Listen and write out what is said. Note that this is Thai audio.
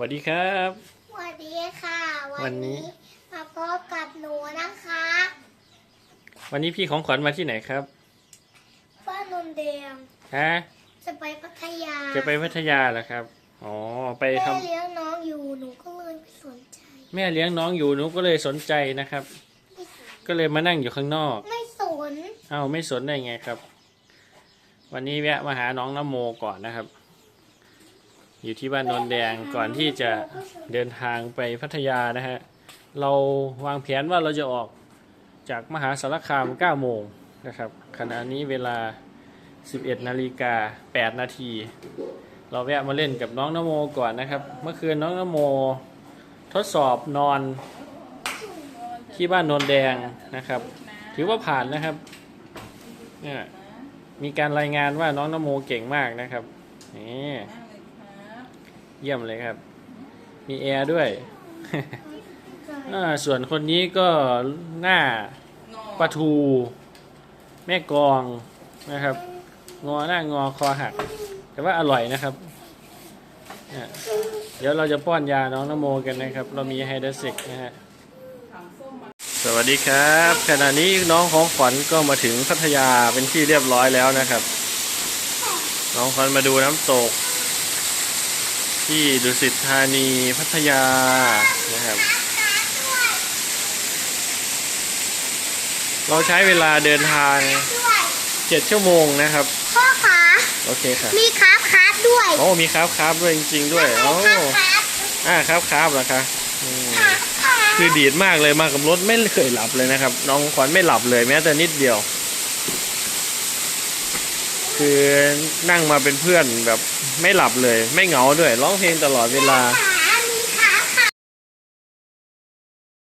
วัสดีครับ สวัสดีค่ะ วัวันนนี้ นี้มาพบกับหนูนะคะ วันนี้พี่ของขวัญมาที่ไหนครับฟ้านนเดงฮะจะไปพัทยาจะไปพัทยาเหรอครับอ๋อไปแม่ทำเลี้ยงน้องอยู่หนูก็เลยไม่สนใจ แม่เลี้ยงน้องอยู่หนูก็เลยสนใจนะครับ ไม่สนก็เลยมานั่งอยู่ข้างนอกไม่สนเอ้าไม่สนได้ไงครับ วันนี้แวะมาหาน้องนโมก่อนนะครับ อยู่ที่บ้านนนแดงก่อนที่จะเดินทางไปพัทยานะฮะ เราวางแผนว่าเราจะออกจากมหาสารคาม 9 โมงนะครับ ขณะนี้เวลา 11 นาฬิกา 8 นาที เราแวะมาเล่นกับน้องนโมก่อนนะครับ เมื่อคืนน้องนโมทดสอบนอนที่บ้านนนแดงนะครับ ถือว่าผ่านนะครับเนี่ยมีการรายงานว่าน้องนโมเก่งมากนะครับนี่ เยี่ยมเลยครับ มีแอร์ด้วยอ่าส่วนคนนี้ก็หน้าปลาทู แม่กลองนะครับ งอหน้างอคอหัก แต่ว่าอร่อยนะครับเนี่ยเดี๋ยวเราจะป้อนยาน้องนโมกันนะครับ เรามีไฮเดรซิกนะฮะสวัสดีครับ ขณะนี้น้องของขวัญก็มาถึงพัทยาเป็นที่เรียบร้อยแล้วนะครับ น้องขวัญมาดูน้ำตก ที่ดุสิตธานีพัทยานะครับ เราใช้เวลาเดินทางด้วย7ชั่วโมงนะครับพ่อขาโอเคครับมีคราฟคราฟด้วยโอ้มีครับครับด้วยจริงๆด้วยโอ้คราฟคราฟอ่าครับครับเหรอคะอืมคือดีดมากเลยมากับรถไม่เคยหลับเลยนะครับ น้องขวัญไม่หลับเลยแม้แต่นิดเดียว คือนั่งมาเป็นเพื่อนแบบไม่หลับเลย ไม่เหงาด้วยร้องเพลงตลอดเวลาขา